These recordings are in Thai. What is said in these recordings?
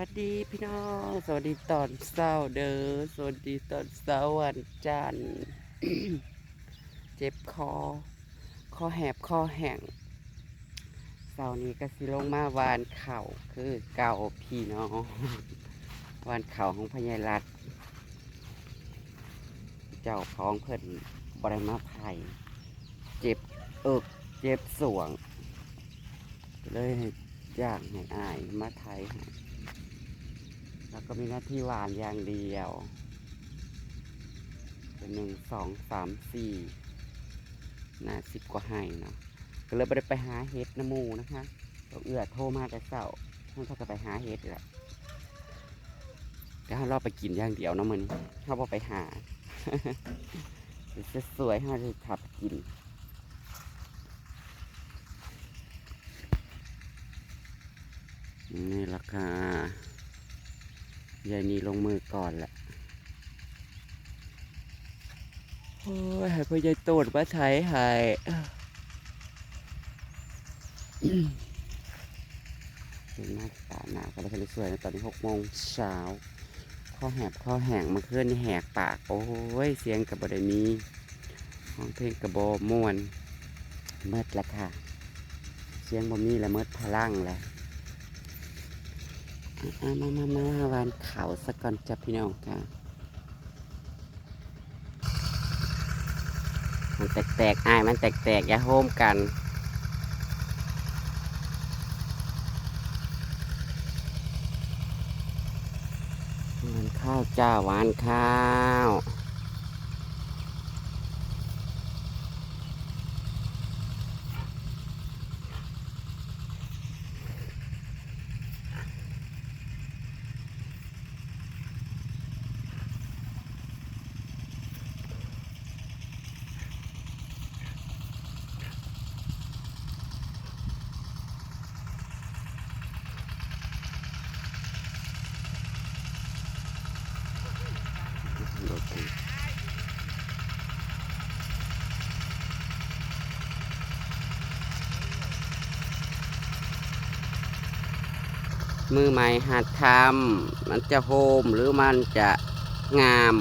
วัสดีพี่น้อง สวัสดีตอนเช้าเด้อ สวัสดีตอนเช้าวันจันทร์เจ็บคอ คอแหบคอแห้งเสาร์นี้ก็สิลงมาวานเข่าคือเก่าพี่น้องวานเข่าของพญารัตเจ้าของเพิ่นบริมาภัยเจ็บเอิกเจ็บสวง เลยอยากให้อายมาไทยให้ แล้วก็มีหน้าที่หวานอย่างเดียว เป็นหนึ่งสองสามสี่น่าสิบกว่าให้เนาะก็เลยไปไปหาเห็ดน้ำมูนะคะเราเอื้อโทรมาแต่เช้าท่านเขาก็ไปหาเห็ดแหละก็ให้เราไปกินอย่างเดียวเนาะมันเขาบอกไปหาเดี๋ยวสวยๆให้เราทับกินนี่ราคา ยายนีลงมือก่อนแหละโอ้ยให้พ่อยายตูดมาใช้ให้เป็นหน้าตาหนาก็เลยสวยนะตอนนี้หกโมงเช้าข้อแหบข้อแห้งเมาเคลื่อนนี่แหกปาก โอ้ย เสียงกับบไดมีห้องเพลงกับบม่วนเมิดละค่ะ เสียงบ่มีแล้วเมิดพลังแล้วอะ มามามามาหวานเขาสักก่อนจับพี่น้องค่ะมันแตกๆอายมันแตกๆอย่าโฮมกันหวานข้าวจ้าหวานข้าว โอเค มือใหม่หัดทำมันจะโฮมหรือมันจะงาม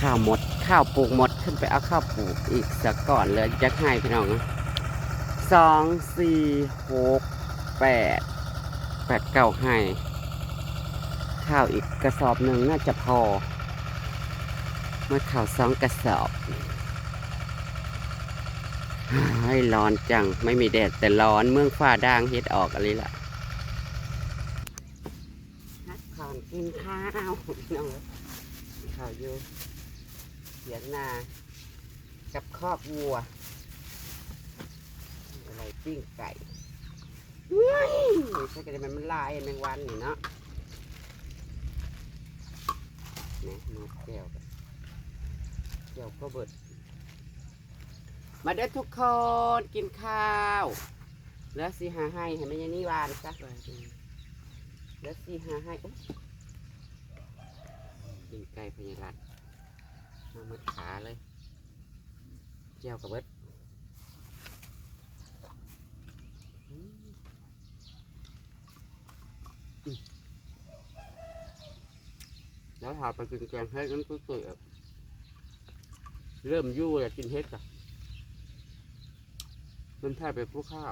ข้าวหมดข้าวปลูกหมดขึ้นไปเอาข้าวปลูกอีกสักก่อนเลยจะให้พี่น้องสองสี่หกแปดแปดเก้าให้ ข้าวอีกกระสอบหนึ่งน่าจะพอเมื่อข้าวสองกระสอบ ให้ร้อนจัง ไม่มีแดดแต่ร้อนเมืองฟ้าด่างเฮ็ดออกอะไรล่ะฮักก่อนกินข้าวพี่น้องข้าวอยู่เขียนนา กับครอบวัว อะไรปิ้งไก่เฮ้ยใช่กันมันมันลายแมงวันนี่เนาะนะนกแก้วกันแก้วก็เบิด มาเด้อทุกคนกินข้าวเหลือสีหาให้ให้แม่ยายนี่วานซะเหลือสีหาให้โอ๊ยกินไก่พญารัตมาหมดขาเลยแก้วกับเบิดแล้วถาไปกินแกงเฮ็ดนั่นก็เกิดเริ่มยู่เลยกินเฮ็ดอะ มันแทบเป็นผู้ฆ่า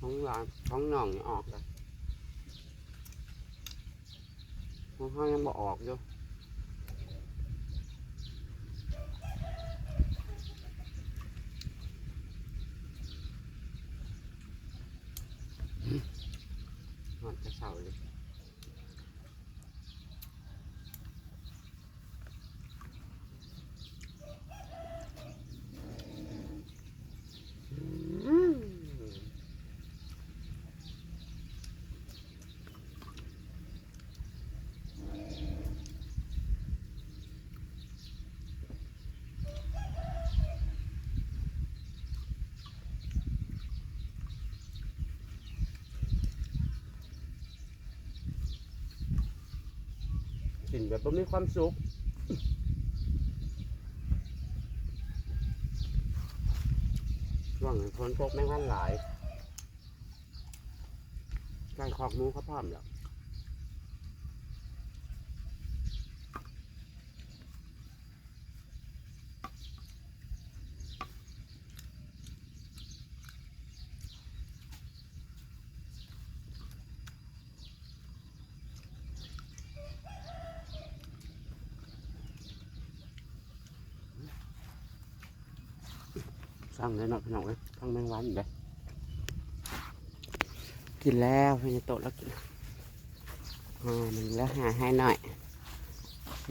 ท้องร้านท้องหน่องนี่ออกเลยท้องห้างยังบ่ออกอยู่หอนจะ เศร้าเลย อืม กินแบบมีความสุขช่วงฝนตกแม่งวันหลายใกล้คอกหมูเขาพร้อมแล้ว สร้งเลยเนาะพี่น้องเอ้ยทั้งแมงวันอยู่เลยกินแล้วพี่จะโตะแล้วกินอ่ามันแล้วหาให้หน่อย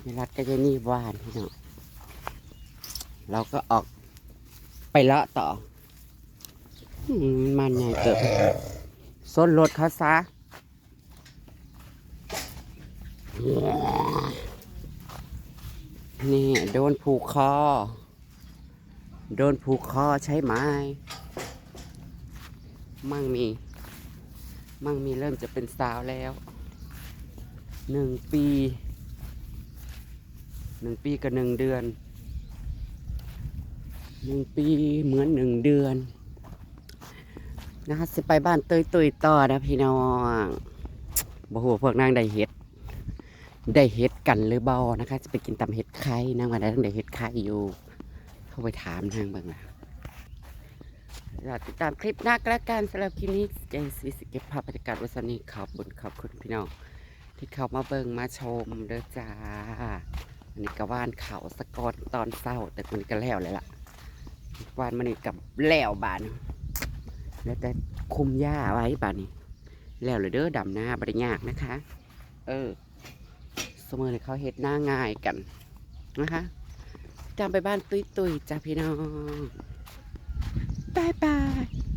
พี่รัดก็จะนี่หวานพี่น้องเราก็ออกไปเลาะต่อมมันใหญ่เกิดส้นรถเขาซะนี่โดนผูกคอ โดนผูกคอใช้ไม้ มั่งมี มั่งมีเริ่มจะเป็นสาวแล้วหนึ่งปีหนึ่งปีกับหนึ่งเดือนหนึ่งปีเหมือนหนึ่งเดือน นะคะสิไปบ้านเตยตุยต่อนะพี่น้องบ่หัวพวกนางได้เห็ด ได้เห็ดกันหรือเบานะคะ จะไปกินตำเห็ดไข่นางวันนั้นได้เห็ดไข่อยู่ ไปถามนางบ้างนะติดตามคลิปหน้าก็แล้วกันสำหรับคลิปนี้เจสีสเก็บภาพบรรยากาศวันนี้ขอบบุญขอบคุณพี่น้องที่เข้ามาเบิ่งมาชมเด้อจ้าอันนี้ก็ว่านเขาสะกอนตอนเศร้า แต่มันก็แล้วเลยล่ะวานมันนี่กับแล้วบานแล้วแต่คุมหญ้าไว้บานนี้แล้วเลยเด้อดำหน้าบริยากนะคะ เออสมอเลยเขาเฮ็ดหน้าง่ายกันนะคะ จำไปบ้านตุยตุยๆจ้าพี่น้องบายบาย